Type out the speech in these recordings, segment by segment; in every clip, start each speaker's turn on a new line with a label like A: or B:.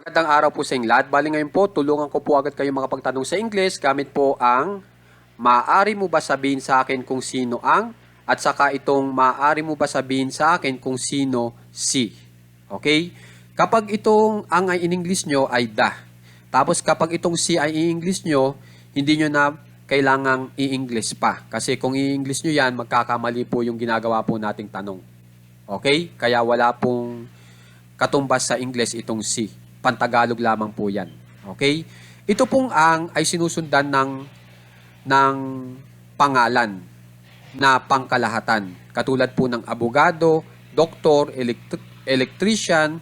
A: Magandang araw po sa inyong lahat. Bali ngayon po, tulungan ko po agad kayo makapagtanong sa English gamit po ang maaari mo ba sabihin sa akin kung sino ang at saka itong maaari mo ba sabihin sa akin kung sino si. Okay? Kapag itong ang ay in English nyo ay da. Tapos kapag itong si ay in English nyo, hindi nyo na kailangang i-English pa. Kasi kung i-English nyo yan, magkakamali po yung ginagawa po nating tanong. Okay? Kaya wala pong katumbas sa English itong si. Pantagalog lamang po yan. Okay? Ito pong ang ay sinusundan ng ng pangalan na pangkalahatan. Katulad po ng abogado, doktor, elect- electrician,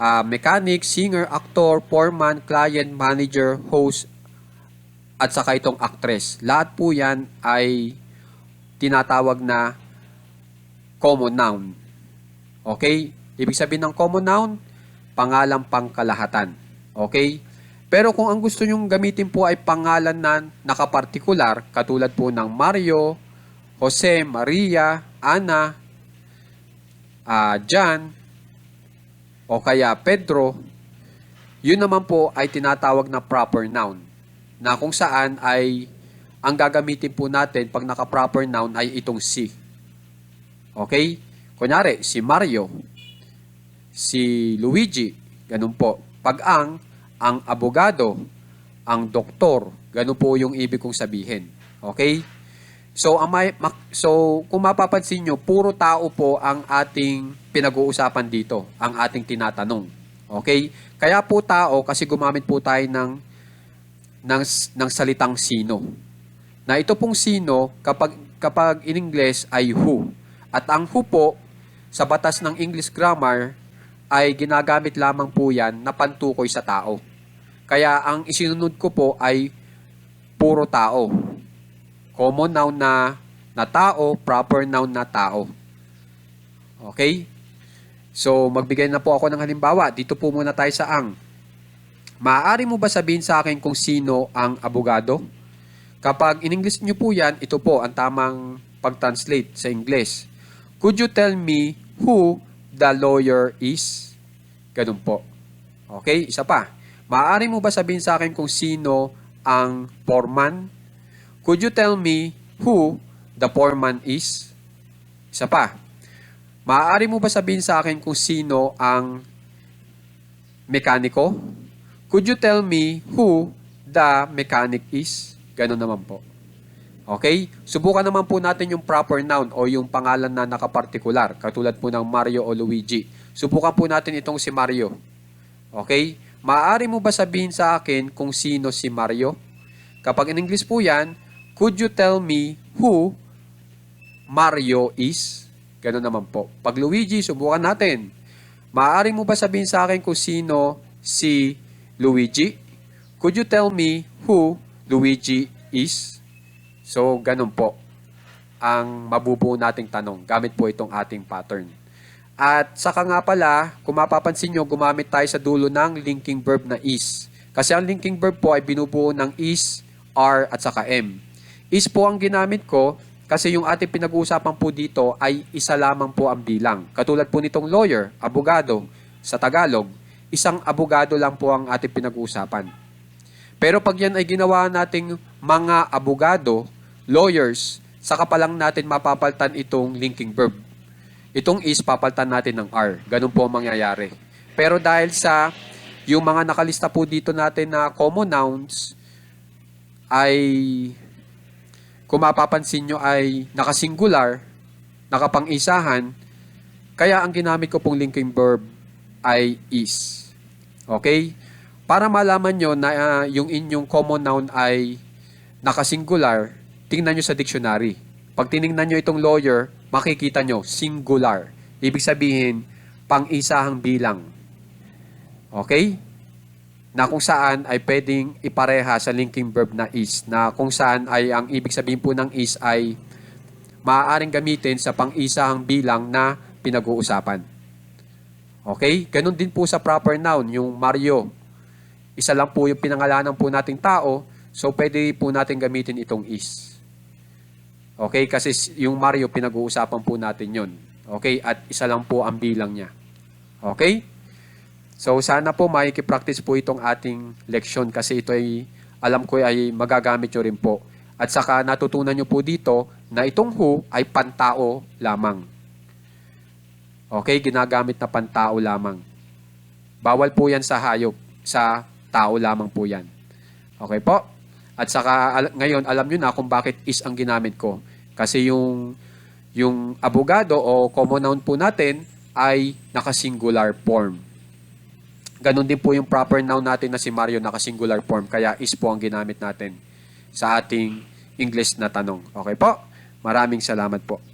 A: ah, mechanic, singer, actor, foreman, client, manager, host, at saka itong actress. Lahat po yan ay tinatawag na common noun. Okay? Ibig sabihin ng common noun, pangalang pangkalahatan. Okay? Pero kung ang gusto nyong gamitin po ay pangalan na nakapartikular, katulad po ng Mario, Jose, Maria, Ana, ah, John, o kaya Pedro, yun naman po ay tinatawag na proper noun. Na kung saan ay ang gagamitin po natin pag naka-proper noun ay itong si. Okay? Kunyari, si Mario, si Luigi, ganun po. Pag ang, ang abogado, ang doktor, ganun po yung ibig kong sabihin. Okay? So, ang may, so kung mapapansin nyo, puro tao po ang ating pinag-uusapan dito, ang ating tinatanong. Okay? Kaya po tao, kasi gumamit po tayo ng, ng, ng salitang sino. Na ito pong sino, kapag, kapag in English ay who. At ang who po, sa batas ng English grammar, ay ginagamit lamang po yan na pantukoy sa tao. Kaya ang isinunod ko po ay puro tao. Common noun na, na tao, proper noun na tao. Okay? So, magbigay na po ako ng halimbawa. Dito po muna tayo sa ang. Maaari mo ba sabihin sa akin kung sino ang abogado? Kapag in English nyo po yan, ito po ang tamang pag-translate sa English. Could you tell me who the lawyer is? Ganun po. Okay, isa pa. Maaari mo ba sabihin sa akin kung sino ang foreman? Could you tell me who the foreman is? Isa pa. Maaari mo ba sabihin sa akin kung sino ang mekaniko? Could you tell me who the mechanic is? Ganun naman po. Okay? Subukan naman po natin yung proper noun o yung pangalan na nakapartikular, katulad po ng Mario o Luigi. Subukan po natin itong si Mario. Okay? Maaari mo ba sabihin sa akin kung sino si Mario? Kapag in English po yan, could you tell me who Mario is? Ganun naman po. Pag Luigi, subukan natin. Maaari mo ba sabihin sa akin kung sino si Luigi? Could you tell me who Luigi is? So, ganun po ang mabubuo nating tanong gamit po itong ating pattern. At saka nga pala, kung mapapansin nyo, gumamit tayo sa dulo ng linking verb na is. Kasi ang linking verb po ay binubuo ng is, are, at saka am. Is po ang ginamit ko kasi yung ating pinag-uusapan po dito ay isa lamang po ang bilang. Katulad po nitong lawyer, abogado, sa Tagalog, isang abogado lang po ang ating pinag-uusapan. Pero pag yan ay ginawa nating mga abogado, lawyers, saka pa lang natin mapapaltan itong linking verb. Itong is, papaltan natin ng are. Ganun po ang mangyayari. Pero dahil sa yung mga nakalista po dito natin na common nouns, ay kung mapapansin nyo ay nakasingular, nakapang-isahan, kaya ang ginamit ko pong linking verb ay is. Okay? Para malaman nyo na ah, yung inyong common noun ay nakasingular, tingnan nyo sa dictionary. Pag tiningnan nyo itong lawyer, makikita nyo, singular. Ibig sabihin, pang-isahang bilang. Okay? Na kung saan ay pwedeng ipareha sa linking verb na is, na kung saan ay ang ibig sabihin po ng is ay maaaring gamitin sa pang-isahang bilang na pinag-uusapan. Okay? Ganon din po sa proper noun, yung Mario. Isa lang po yung pinangalanan po nating tao, so pwede po natin gamitin itong is. Okay? Kasi yung Mario, pinag-uusapan po natin yon. Okay? At isa lang po ang bilang niya. Okay? So sana po makikipractice po itong ating leksyon kasi ito ay alam ko ay magagamit nyo rin po. At saka natutunan nyo po dito na itong who ay pantao lamang. Okay, ginagamit na pantao lamang. Bawal po yan sa hayop, sa tao lamang po yan. Okay po? At saka al- ngayon alam nyo na kung bakit is ang ginamit ko. Kasi yung yung abogado o common noun po natin ay naka-singular form. Ganon din po yung proper noun natin na si Mario naka-singular form. Kaya is po ang ginamit natin sa ating English na tanong. Okay po? Maraming salamat po.